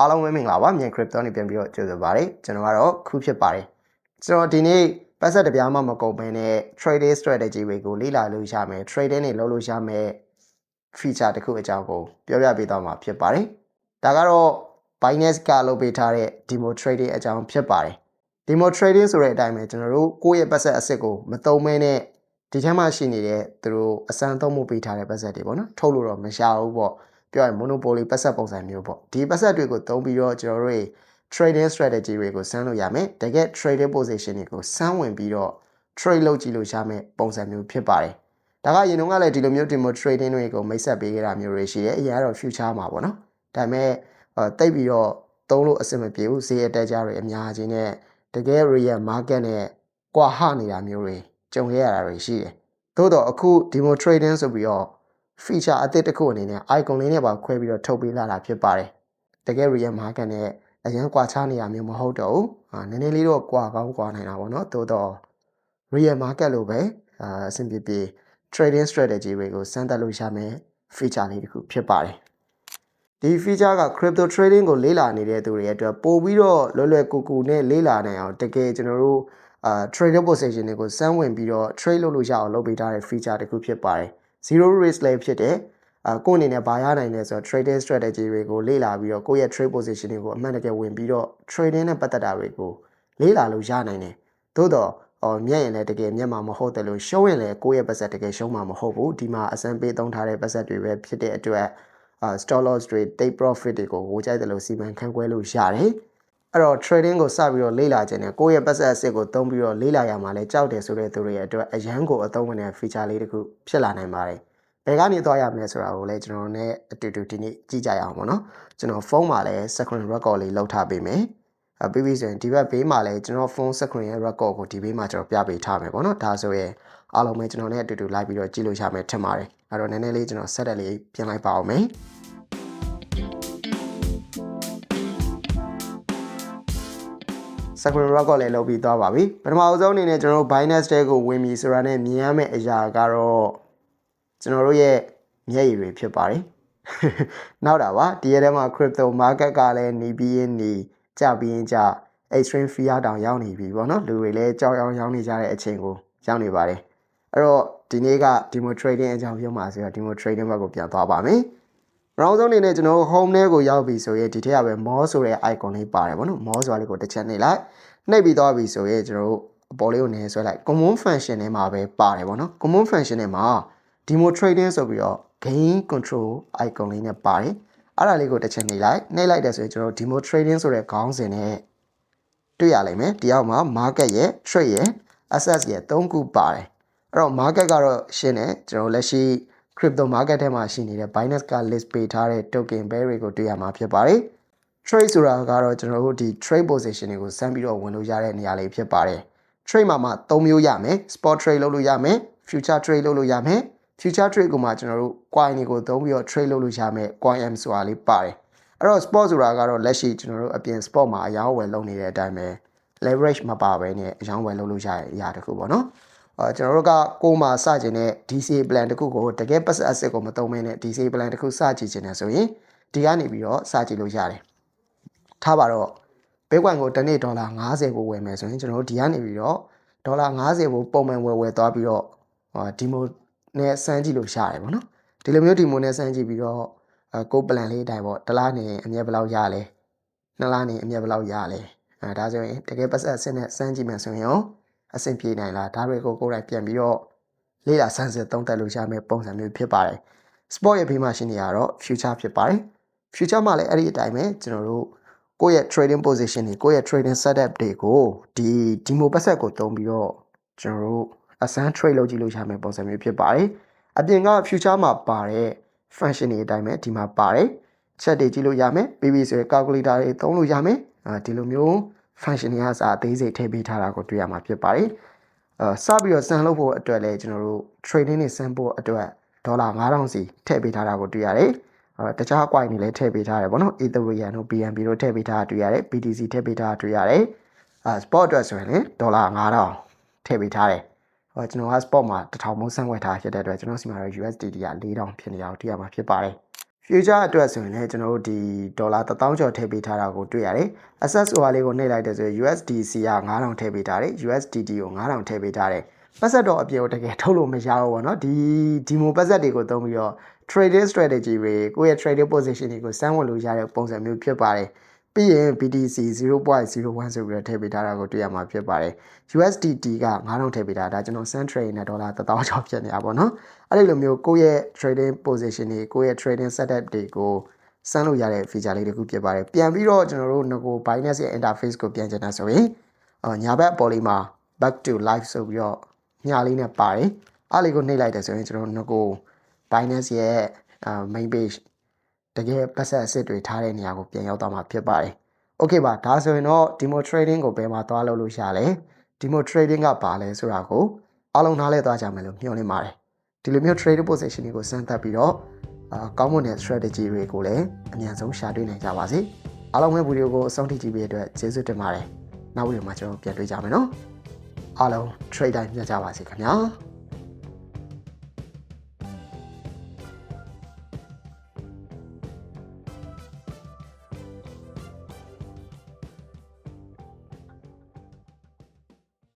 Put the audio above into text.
အားလုံးပဲမင်္ဂလာပါမြန် crypto နေပြန်ပြီးတော့ကြိုဆိုပါရစေကျွန်တော်ကတော့ခုဖြစ်ပါတယ်ကျွန်တော်ဒီနေ့ပတ်သက်တပြားမှမကုန်ဘဲနဲ့ trading strategy တွေကိုလေ့လာလို့ရမယ် trading တွေလုပ်လို့ရမယ် feature တစ်ခုအကြောင်းကိုပြောပြပေးသွားမှာဖြစ်ပါတယ်ဒါကတော့ Binance ကလုပ်ပေးထားတဲ့ demo trading အကြောင်းဖြစ်ပါတယ် demo trading ဆိုတဲ့အတိုင်းပဲကျွန်တော်တို့ကိုယ့်ရဲ့ပတ်သက်အစ်စ်ကိုမတုံးမဲနဲ့ဒီထဲမှာရှိနေတဲ့သူတို့အစမ်းသုံးမှုပေးထားတဲ့ပတ်သက်တွေပေါ့နော်ထုတ်လို့တော့မရဘူးပေါ့ ပြောရင် monopoly ပတ်သက်ပုံစံမျိုးပေါ့ဒီပတ်သက်တွေကိုသုံးပြီးတော့ကျွန်တော်တို့ trading strategy တွေကိုစမ်းလို့ရမယ်တကယ် trading position တွေကိုစမ်းဝင်ပြီးတော့ trade လုပ်ကြည့်လို့ရမယ်ပုံစံမျိုးဖြစ်ပါတယ်ဒါကရင်တော့ကလည်းဒီလိုမျိုး demo trading တွေကိုမိတ်ဆက်ပေးကြတာမျိုးတွေရှိတယ်အရင်ကတော့ future မှာပေါ့နော်ဒါပေမဲ့တိတ်ပြီးတော့သုံးလို့အဆင်မပြေဘူးဈေးအတက်ကြတွေအများကြီးနဲ့တကယ် real market နဲ့ကွာဟနေတာမျိုးတွေကြုံရတာတွေရှိတယ်သို့တော့အခု demo trading ဆိုပြီးတော့ feature အသစ်တစ်ခုအနေနဲ့ icon လေးနဲ့ပါခွဲပြီးတော့ထုတ်ပေးလာတာဖြစ်ပါတယ်တကယ် real market နဲ့အရင်ကွာခြားနေရမျိုးမဟုတ်တော့ဘူးအာနည်းနည်းလေးတော့ကွာကောင်းကွာနိုင်တာပေါ့နော်သို့တော့ real market လို့ပဲအာအဆင်ပြေပြေ trading strategy တွေကိုစမ်းသပ်လို့ရမယ် feature လေးတစ်ခုဖြစ်ပါတယ်ဒီ feature က crypto trading ကိုလေ့လာနေတဲ့သူတွေအတွက်ပို့ပြီးတော့လွယ်လွယ်ကူကူနဲ့လေ့လာနိုင်အောင်တကယ်ကျွန်တော်တို့အာ trader position တွေကိုစမ်းဝင်ပြီးတော့ trade လုပ်လို့ရအောင်လုပ်ပေးထားတဲ့ feature တစ်ခုဖြစ်ပါတယ် zero risk လည်းဖြစ်တယ်အာကိုယ့်အနေနဲ့ဘာရနိုင်လဲဆိုတော့ trading strategy တွေကိုလေ့လာပြီးတော့ကိုယ့်ရဲ့ trade position တွေကိုအမှန်တကယ်ဝင်ပြီးတော့ trading နဲ့ပတ်သက်တာတွေကိုလေ့လာလို့ရနိုင်တယ်သို့တော့အော်မြက်ရင်လည်းတကယ်မြက်မှာမဟုတ်တယ်လို့ရှုံးရင်လည်းကိုယ့်ရဲ့ပတ်သက်တကယ်ရှုံးမှာမဟုတ်ဘူးဒီမှာအစမ်းပေးသုံးထားတဲ့ပတ်သက်တွေပဲဖြစ်တဲ့အတွက်အာ stop loss တွေ take profit တွေကိုဝေကြိုက်တယ်လို့စီမံခန့်ခွဲလို့ရတယ် အဲ့တော့ trading ကိုစပြီးတော့လေ့လာခြင်းနဲ့ကိုယ့်ရဲ့ပတ်သက်အစစ်ကိုသုံးပြီးတော့လေ့လာရမှာလဲကြောက်တယ်ဆိုတဲ့သူတွေရဲ့အတွက်အရန်ကိုအသုံးဝင်တဲ့ feature လေးတစ်ခုဖြစ်လာနိုင်ပါတယ်ဘယ်ကနေသွားရမလဲဆိုတာကိုလည်းကျွန်တော်နဲ့အတူတူဒီနေ့ကြည့်ကြရအောင်ပေါ့နော်ကျွန်တော်ဖုန်းမှာလည်း screen record လေးလောက်ထားပေးမယ်အပြီးပြီဆိုရင်ဒီဘက်ဘေးမှာလည်းကျွန်တော်ဖုန်း screen ရဲ့ record ကိုဒီဘေးမှာကျွန်တော်ပြပေးထားမယ်ပေါ့နော်ဒါဆိုရင်အားလုံးပဲကျွန်တော်နဲ့အတူတူလိုက်ပြီးတော့ကြည့်လို့ရမယ်ထင်ပါတယ်အဲ့တော့နည်းနည်းလေးကျွန်တော် set လေးပြင်လိုက်ပါအောင်မယ် Sakura Rock လည်းလုပ်ပြီးသွားပါပြီပထမအဆုံးအနေနဲ့ကျွန်တော်တို့ Binance တဲကိုဝင်ပြီဆိုတာနဲ့မြင်ရမယ့်အရာကတော့ကျွန်တော်တို့ရဲ့မျက်ရည်တွေဖြစ်ပါတယ်နောက်တာပါဒီရဲထဲမှာ crypto market ကလည်းหนีပြီးရင်หนีကြပြီးရင်ကြ extreme fear တောင်ရောက်နေပြီပေါ့နော်လူတွေလည်းကြောက်ရောက်ရောက်နေကြတဲ့အချိန်ကိုရောက်နေပါတယ်အဲ့တော့ဒီနေ့က demo trading အကြောင်းပြောမှာဆိုတော့ demo trading ဘက်ကိုပြန်သွားပါမယ် နောက်ဆုံးအနေနဲ့ကျွန်တော် home ထဲကိုရောက်ပြီဆိုရင်ဒီထက်ကပဲ more ဆိုတဲ့ icon လေးပါတယ်ဗောနော် more ဆိုတာလေးကိုတစ်ချက်နှိပ်လိုက်နှိပ်ပြီးသွားပြီဆိုရင်ကျွန်တော်တို့အပေါ်လေးကိုနည်းဆွဲလိုက် common function ထဲမှာပဲပါတယ်ဗောနော် common function ထဲမှာ demo trading ဆိုပြီးတော့ gain control icon လေးနဲ့ပါတယ်အဲ့ဒါလေးကိုတစ်ချက်နှိပ်လိုက်နှိပ်လိုက်တယ်ဆိုရင်ကျွန်တော် demo trading ဆိုတဲ့ခေါင်းစဉ်နဲ့တွေ့ရလိမ့်မယ်ဒီအောက်မှာ market ရဲ့ trade ရဲ့ assets ရဲ့၃ခုပါတယ်အဲ့တော့ market ကတော့ရှင်းတယ်ကျွန်တော်လက်ရှိ crypto market ထဲမှာရှိနေတဲ့ Binance က list ပေးထားတဲ့ token pair တွေကိုတွေ့ရမှာဖြစ်ပါတယ်။ trade ဆိုတာကတော့ကျွန်တော်တို့ဒီ trade position တွေကိုစမ်းပြီးတော့ဝင်လို့ရတဲ့နေရာလေးဖြစ်ပါတယ်။ trade မှာမှ၃မျိုးရမယ်။ spot trade လုပ်လို့ရမယ်။ future trade လုပ်လို့ရမယ်။ future trade ကိုမှကျွန်တော်တို့ coin တွေကိုသုံးပြီးတော့ trade လုပ်လို့ရမယ်။ coin M ဆိုတာလေးပါတယ်။အဲ့တော့ spot ဆိုတာကတော့လက်ရှိကျွန်တော်တို့အပြင် spot မှာအယောင်းဝယ်လုပ်နေတဲ့အတိုင်းပဲ leverage မပါဘဲနဲ့အယောင်းဝယ်လုပ်လို့ရတဲ့အရာတစ်ခုပေါ့နော်။ အာကျွန်တော်တို့ကကိုမှစကျင်တဲ့ DC plan တခုကိုတကယ်ပတ်စအစစ်ကိုမသုံးမင်းနဲ့ DC plan တခုစကြည့်ခြင်းနဲ့ဆိုရင်ဒီကနေပြီးတော့စကြည့်လို့ရတယ်ထားပါတော့ Bitcoin ကိုတစ်နေ့ဒေါ်လာ90ကိုဝယ်မယ်ဆိုရင်ကျွန်တော်တို့ဒီကနေပြီးတော့ဒေါ်လာ90ကိုပုံမှန်ဝယ်ဝယ်သွားပြီးတော့ဒီမိုနဲ့စမ်းကြည့်လို့ရတယ်ပေါ့နော်ဒီလိုမျိုးဒီမိုနဲ့စမ်းကြည့်ပြီးတော့ကိုပလန်လေးအတိုင်းပေါ့တစ်လားနေအမြဲဘယ်လောက်ရလဲနှစ်လားနေအမြဲဘယ်လောက်ရလဲအဲဒါဆိုရင်တကယ်ပတ်စအစစ်နဲ့စမ်းကြည့်မယ်ဆိုရင်ရော အဆင်ပြေနိုင်လားဒါတွေကိုကိုယ်တိုင်ပြန်ပြီးတော့လေ့လာစမ်းစစ်သုံးသပ်လို့ရမယ့်ပုံစံမျိုးဖြစ်ပါတယ် sport ရဲ့ဘေးမှာရှိနေရတော့ future ဖြစ်ပါတယ် future မှာလည်းအဲ့ဒီအတိုင်းပဲကျွန်တော်တို့ကိုယ့်ရဲ့ trading position တွေကိုယ့်ရဲ့ trading setup တွေကိုဒီ demo ပတ်ဆက်ကိုသုံးပြီးတော့ကျွန်တော်တို့အစမ်း trade လုပ်ကြည့်လို့ရမယ့်ပုံစံမျိုးဖြစ်ပါတယ်အပြင်က future မှာပါတဲ့ function တွေအတိုင်းပဲဒီမှာပါတယ်ချက်တွေကြည့်လို့ရမယ်ပြီးပြီဆိုရင် calculator တွေသုံးလို့ရမယ်အဲဒီလိုမျိုး function တွေကအစားအသေးစိတ်ထည့်ပေးထားတာကိုတွေ့ရမှာဖြစ်ပါတယ်အဲစပြီးတော့စမ်းလုပ်ဖို့အတွက်လည်းကျွန်တော်တို့ trading တွေစမ်းဖို့အတွက်ဒေါ်လာ9000စီထည့်ပေးထားတာကိုတွေ့ရတယ်အဲတခြား coin တွေလည်းထည့်ပေးထားတယ်ပေါ့နော် Ethereum တို့ BNB တို့ထည့်ပေးထားတာတွေ့ရတယ် BTC ထည့်ပေးထားတာတွေ့ရတယ်အဲ spot အတွက်ဆိုရင်လည်းဒေါ်လာ9000ထည့်ပေးထားတယ်ဟောကျွန်တော်က spot မှာ1000မိုးစမ်းဝယ်ထားဖြစ်တဲ့အတွက်ကျွန်တော်စီမှာတော့ USDT က4000ဖြစ်နေအောင်တွေ့ရမှာဖြစ်ပါတယ် future အတွက်ဆိုရင်လည်းကျွန်တော်တို့ဒီဒေါ်လာ1000ကျော်ထည့်ပေးထားတာကိုတွေ့ရတယ် SSOR လေးကိုနှိပ်လိုက်တဲ့ဆိုရင် USDC က9000ထည့်ပေးထားတယ် USDT ကို9000ထည့်ပေးထားတယ်ပတ်သက်တော့အပြေကိုတကယ်ထုတ်လို့မရဘူးပေါ့နော်ဒီဒီမိုပတ်သက်တွေကိုသုံးပြီးတော့ trading strategy တွေကိုယ့်ရဲ့ trading position တွေကိုစမ်းဝင်လို့ရတဲ့ပုံစံမျိုးဖြစ်ပါတယ် ပြီးရင် BTC 0.01ဆိုပြီးတော့ထည့်ပေးထားတာကိုတွေ့ရမှာဖြစ်ပါတယ် USDT က9000ထည့်ပေးတာဒါကျွန်တော် Sun Trade နဲ့ဒေါ်လာ1000ကျော်ဖြစ်နေတာပေါ့နော်အဲ့ဒီလိုမျိုးကိုယ့်ရဲ့ trading position တွေကိုယ့်ရဲ့ trading setup တွေကိုစမ်းလို့ရတဲ့ feature လေးတစ်ခုဖြစ်ပါတယ်ပြန်ပြီးတော့ကျွန်တော်တို့ငကို Binance ရဲ့ interface ကိုပြန်ကျင်တာဆိုရင်အော်ညာဘက်အပေါ်လေးမှာ back to live ဆိုပြီးတော့ညာလေးနဲ့ပါတယ်အားလေးကိုနှိပ်လိုက်တယ်ဆိုရင်ကျွန်တော်ငကို Binance ရဲ့အာ main page တကယ်ပတ်ဆက်အစ်စ်တွေထားတဲ့နေရာကိုပြန်ရောက်သွားမှာဖြစ်ပါတယ်။ Okay ပါဒါဆိုရင်တော့ demo trading ကိုဘယ်မှာသွားလုပ်လို့ရလဲ။ demo trading ကဘာလဲဆိုတာကိုအားလုံးနားလည်သွားကြမယ်လို့မျှော်လင့်ပါတယ်။ဒီလိုမျိုး trading position တွေကိုစမ်းသပ်ပြီးတော့အာကောင်းမွန်တဲ့ strategy တွေကိုလည်းအမြန်ဆုံးရှာတွေ့နိုင်ကြပါစေ။အားလုံးပဲဗီဒီယိုကိုအဆုံးထိကြည့်ပေးတဲ့အတွက်ကျေးဇူးတင်ပါတယ်။နောက်ဗီဒီယိုမှာကျွန်တော်ပြန်တွေ့ကြမယ်နော်။အားလုံး trade time ညကြပါစေခင်ဗျာ။